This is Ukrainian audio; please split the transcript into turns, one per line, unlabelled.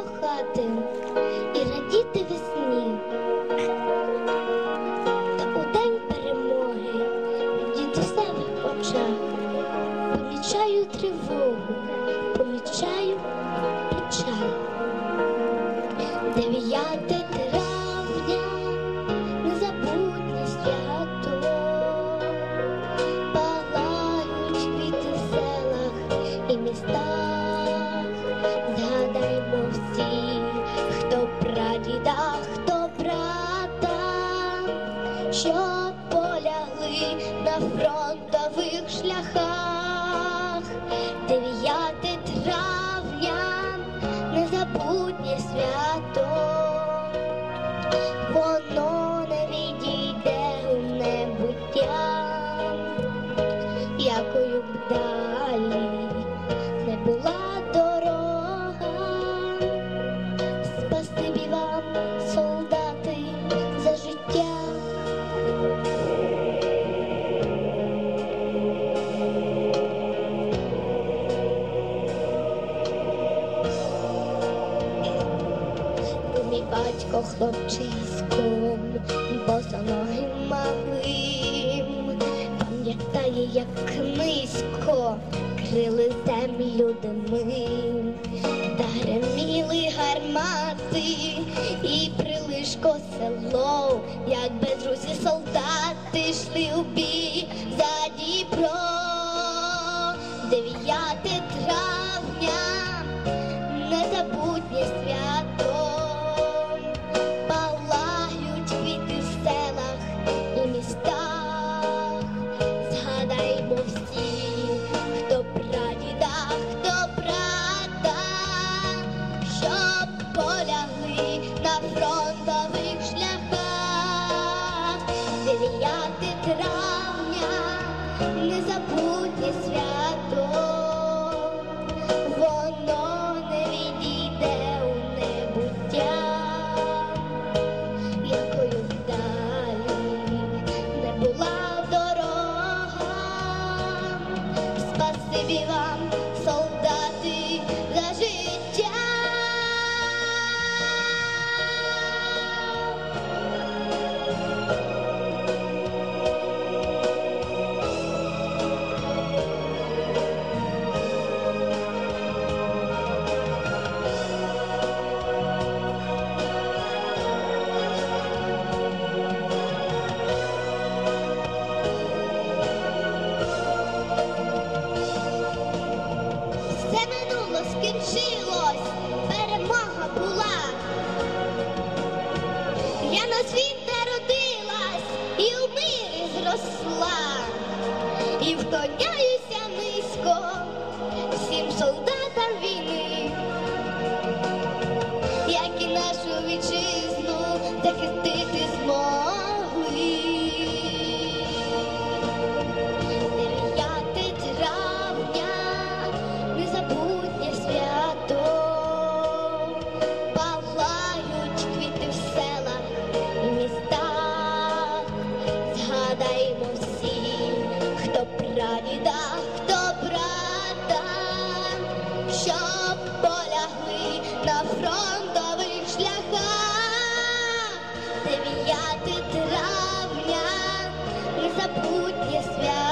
кохати і радіти весні. Та у день перемоги в дідусевих очах помічаю тривогу, помічаю печаль. Дев'яте на фронтових шляхах. Дев'яте Батько хлопчиськом, босоногим малим, пам'ятає, як низько крили землю дими, та греміли гармати, і прилишко село, як безрусі солдати йшли у бій за Дніпро. Дев'яте травня незабутнє свято. Минуло, перемога була. Я на світ народилась і у мирі зросла, і вклоняюся низько всім солдатам війни, які нашу вітчизну захистити. незабутнє свято.